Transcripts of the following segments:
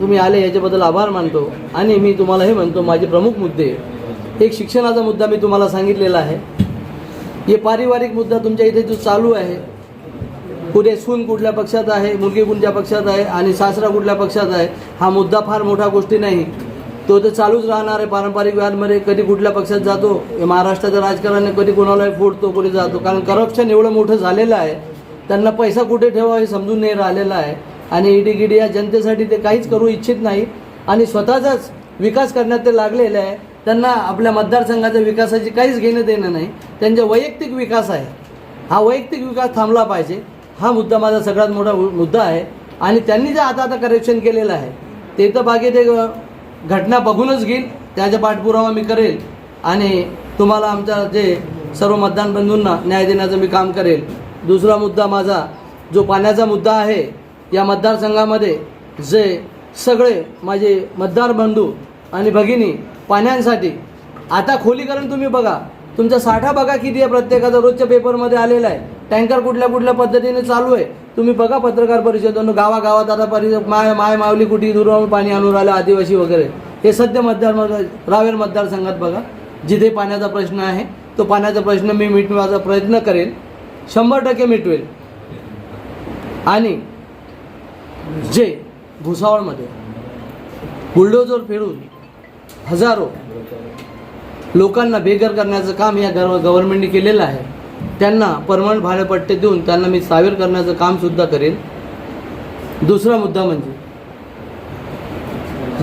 तुम्ही आले याच्याबद्दल आभार मानतो. आणि मी तुम्हाला हे म्हणतो माझे प्रमुख मुद्दे. एक शिक्षणाचा मुद्दा मी तुम्हाला सांगितलेला आहे. हे पारिवारिक मुद्दा तुमच्या इथे जो चालू आहे कुठे सून कुठल्या पक्षात आहे मुलगी कुठल्या पक्षात आहे आणि सासरा कुठल्या पक्षात आहे हा मुद्दा फार मोठा गोष्टी नाही. तो तर चालूच राहणार आहे पारंपरिक व्याजमध्ये कधी कुठल्या पक्षात जातो हे महाराष्ट्राचं राजकारण कधी कोणालाही फोडतो कधी जातो. कारण करप्शन एवढं मोठं झालेलं आहे त्यांना पैसा कुठे ठेवा हे समजून नाही राहिलेलं आहे. आणि ईडी गिडी या जनतेसाठी ते काहीच करू इच्छित नाही. आणि स्वतःचाच विकास करण्यात ते लागलेले आहे. त्यांना आपल्या मतदारसंघाच्या विकासाची काहीच घेणं देणं नाही. त्यांचा वैयक्तिक विकास आहे. हा वैयक्तिक विकास थांबला पाहिजे. हा मुद्दा माझा सगळ्यात मोठा मुद्दा आहे. आणि त्यांनी जे आता आता करेक्शन केलेलं आहे ते तर बाकी ते घटना बघूनच घेईल. त्याचा पाठपुरावा मी करेल. आणि तुम्हाला आमच्या जे सर्व मतदान बंधूंना न्याय देण्याचं मी काम करेल. दुसरा मुद्दा माझा जो पाण्याचा मुद्दा आहे या मतदारसंघामध्ये जे सगळे माझे मतदार बंधू आणि भगिनी पाण्यांसाठी आता खोलीकरण तुम्ही बघा. तुमचा साठा बघा किती आहे प्रत्येकाचा. रोजच्या पेपरमध्ये आलेला आहे. टँकर कुठल्या कुठल्या पद्धतीने चालू आहे तुम्ही बघा पत्रकार परिषद. गावागावात आता परि माय माय मावली कुठे दुरावून पाणी आणून राहिलं आदिवासी वगैरे. हे सध्या मतदार रावेर मतदारसंघात बघा. जिथे पाण्याचा प्रश्न आहे तो पाण्याचा प्रश्न मी मिटवायचा प्रयत्न करेन. शंभर टक्के मिटवेल. आणि जे भुसावळमध्ये बुलडोजर फिरून हजारो लोकांना बेघर करण्याचं काम या गव गव्हर्नमेंटने केलेलं आहे. त्यांना परमनंट भाडेपट्टे देऊन त्यांना मी सावीर करण्याचं कामसुद्धा करेन. दुसरा मुद्दा म्हणजे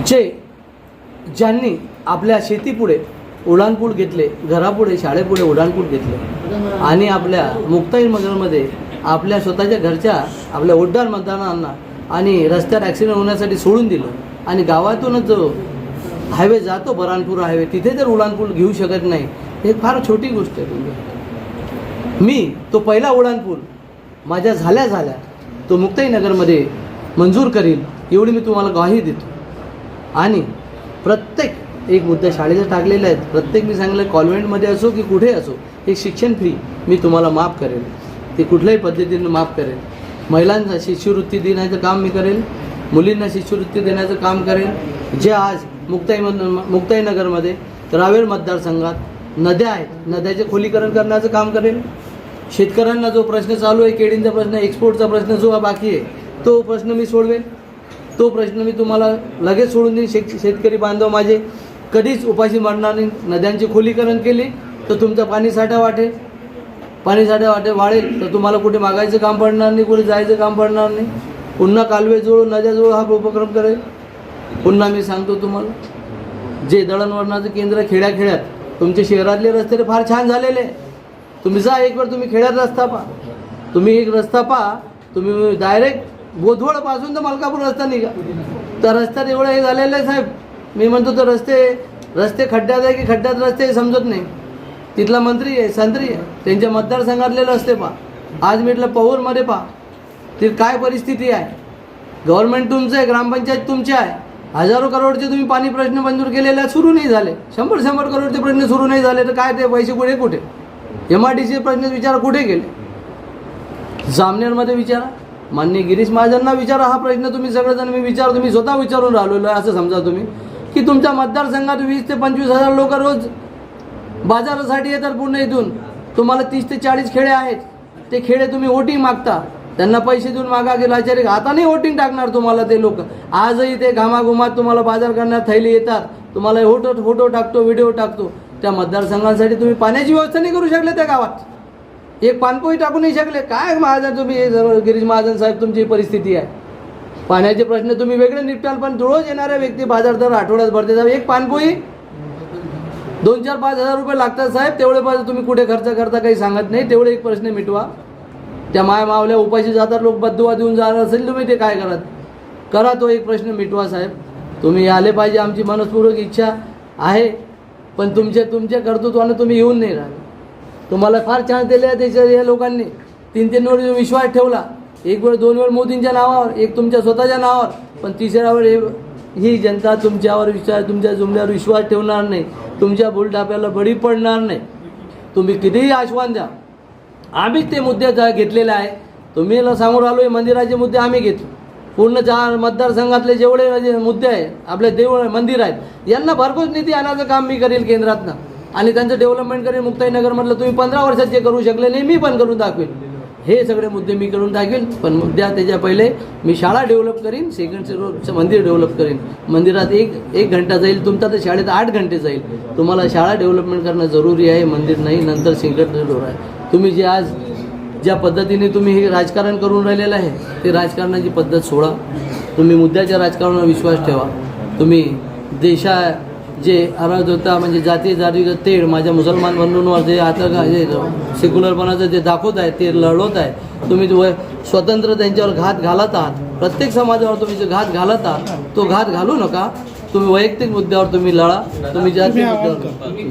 जे ज्यांनी आपल्या शेतीपुढे उडाणपूल घेतले घरापुढे शाळेपुढे उडाणपूल घेतले आणि आपल्या मुक्ताई नगरमध्ये आपल्या स्वतःच्या घरच्या आपल्या उड्डाण मतदारांना आणि रस्त्यावर ॲक्सिडेंट होण्यासाठी सोडून दिलं. आणि गावातूनच जो हायवे जातो बरानपूर हायवे तिथे जर उडाणपूल घेऊ शकत नाही. हे फार छोटी गोष्ट आहे तुम्ही मी तो पहिला उडाणपूल माझ्या झाल्या झाल्या तो मुक्ताईनगरमध्ये मंजूर करील एवढी मी तुम्हाला ग्वाही देतो. आणि प्रत्येक एक मुद्दा शाळेचा टाकलेले आहेत प्रत्येक मी सांगितलं कॉन्व्हेंटमध्ये असो की कुठे असो एक शिक्षण फी मी तुम्हाला माफ करेल. ते कुठल्याही पद्धतीनं माफ करेल. महिलांना शिष्यवृत्ती देण्याचं काम मी करेल मुलींना शिष्यवृत्ती देण्याचं काम करेल जे आज मुक्ताई मुक्ताईनगरमध्ये रावेर मतदारसंघात नद्या आहेत नद्याचे खोलीकरण करण्याचं काम करेल शेतकऱ्यांना जो प्रश्न चालू आहे केळींचा प्रश्न एक्सपोर्टचा प्रश्न जो बाकी आहे तो प्रश्न मी सोडवेन. तो प्रश्न मी तुम्हाला लगेच सोडून देईन. शेत शेतकरी बांधव माझे कधीच उपाशी मरणार नाही. नद्यांचे खोलीकरण केले तर तुमचा पाणी साठा वाटेल. पाणी साठा वाटे वाढेल तर तुम्हाला कुठे मागायचं काम पडणार नाही कुठे जायचं काम पडणार नाही. पुन्हा कालवेजवळ नद्याजवळ हा उपक्रम करेल. पुन्हा मी सांगतो तुम्हाला जे दळणवळणाचं केंद्र खेड्याखेड्यात तुमचे शहरातले रस्ते फार छान झालेले आहे. तुम्ही जा एक वेळ तुम्ही खेड्यात रस्ता पहा. तुम्ही एक रस्ता पहा तुम्ही डायरेक्ट बोधवडपासून तर मलकापूर रस्ता निघा. तर रस्त्यात एवढं हे झालेलं आहे साहेब. मी म्हणतो तर रस्ते रस्ते खड्ड्यात आहे की खड्ड्यात रस्ते हे समजत नाही. तिथला मंत्री आहे संत्री आहे. त्यांच्या मतदारसंघातलेलं असते पहा. आज म्हटलं पवूरमध्ये पहा. ती काय परिस्थिती आहे? गव्हर्नमेंट तुमचं आहे ग्रामपंचायत तुमची आहे. हजारो करोडचे तुम्ही पाणी प्रश्न मंजूर केलेले सुरू नाही झाले. शंभर शंभर करोडचे प्रश्न सुरू नाही झाले तर काय ते पैसे कुठे कुठे? एम आय डी सी प्रश्न विचारा कुठे गेले? जामनेरमध्ये विचारा. मान्य गिरीश महाजनना विचारा हा प्रश्न तुम्ही सगळेजण मी विचार तुम्ही स्वतः विचारून राहिलेलो आहे असं समजा तुम्ही. की तुमच्या मतदारसंघात वीस ते पंचवीस हजार लोक रोज बाजारासाठी येतात पूर्ण इथून. तुम्हाला तीस ते चाळीस खेडे आहेत. ते खेडे तुम्ही वोटिंग मागता. त्यांना पैसे देऊन मागा गेला आचार्य. आता नाही वोटिंग टाकणार तुम्हाला ते लोक. आजही ते घामाघुमात तुम्हाला बाजार करण्यात थैली येतात. तुम्हाला फोटो फोटो टाकतो व्हिडिओ टाकतो. त्या मतदारसंघांसाठी तुम्ही पाण्याची व्यवस्था नाही करू शकले त्या गावात. एक पानपोई टाकू नाही शकले. काय महाजन तुम्ही? गिरीश महाजन साहेब तुमची परिस्थिती आहे. पाण्याचे प्रश्न तुम्ही वेगळे निपटाल पण रोज येणाऱ्या व्यक्ती बाजार दर आठवड्यात भरते. एक पानपोई दोन चार पाच हजार रुपये लागतात साहेब. तेवढे पाहिजे तुम्ही कुठे खर्च करता काही सांगत नाही. तेवढे एक प्रश्न मिटवा. त्या माय मावल्या उपाशी जातात लोक बद्दुवा देऊन जाणार असेल तुम्ही ते काय करत? करा तो एक प्रश्न मिटवा साहेब. तुम्ही आले पाहिजे आमची मनस्पूर्वक इच्छा आहे पण तुमच्या तुमच्या कर्तृत्वानं तुम्ही येऊन नाही राहिले. तुम्हाला फार चान्स दिले त्याच्या या लोकांनी. तीन तीन वेळ विश्वास ठेवला. एक वेळ दोन वेळ मोदींच्या नावावर एक तुमच्या स्वतःच्या नावावर पण तिसऱ्या वेळ ही जनता तुमच्यावर विश्वास तुमच्या जुमल्यावर विश्वास ठेवणार नाही. तुमच्या बुलढाप्याला बळी पडणार नाही. तुम्ही कितीही आश्वासन द्या. आम्हीच ते मुद्दे घेतलेले आहे. तुम्ही समोर आलो आहे मंदिराचे मुद्दे आम्ही घेतो. पूर्ण चार मतदारसंघातले जेवढे जे मुद्दे आहे आपले देऊळ मंदिर आहेत यांना भरघोस निधी आणायचं काम मी करेल केंद्रातनं. आणि त्यांचं डेव्हलपमेंट करेल मुक्ताईनगरमधलं तुम्ही पंधरा वर्षात जे करू शकले नाही मी पण करून दाखवेल हे सगळे मुद्दे मी करून दाखवेल पण मुद्द्या त्याच्या पहिले मी शाळा डेव्हलप करीन सेकंड रोडचं मंदिर डेव्हलप करीन. मंदिरात एक एक घंटा जाईल तुमचा तर शाळेत आठ घंटे जाईल. तुम्हाला शाळा डेव्हलपमेंट करणं जरुरी आहे मंदिर नाही नंतर सिंगट रोड आहे. तुम्ही जे आज ज्या पद्धतीने तुम्ही हे राजकारण करून राहिलेलं आहे ते राजकारणाची पद्धत सोडा. तुम्ही मुद्द्याच्या राजकारणावर विश्वास ठेवा. तुम्ही देशा जे अराजकता म्हणजे जाती जातीचं तेढ माझ्या मुसलमान बंधूंवर जे आता जे सेक्युलरपणाचं जे दाखवत आहे ते लढवत आहे तुम्ही जो स्वतंत्र त्यांच्यावर घात घालत आहात. प्रत्येक समाजावर तुम्ही जो घात घालत आहात तो घात घालू नका. तुम्ही वैयक्तिक मुद्द्यावर तुम्ही लढा. तुम्ही जाती मुद्द्यावर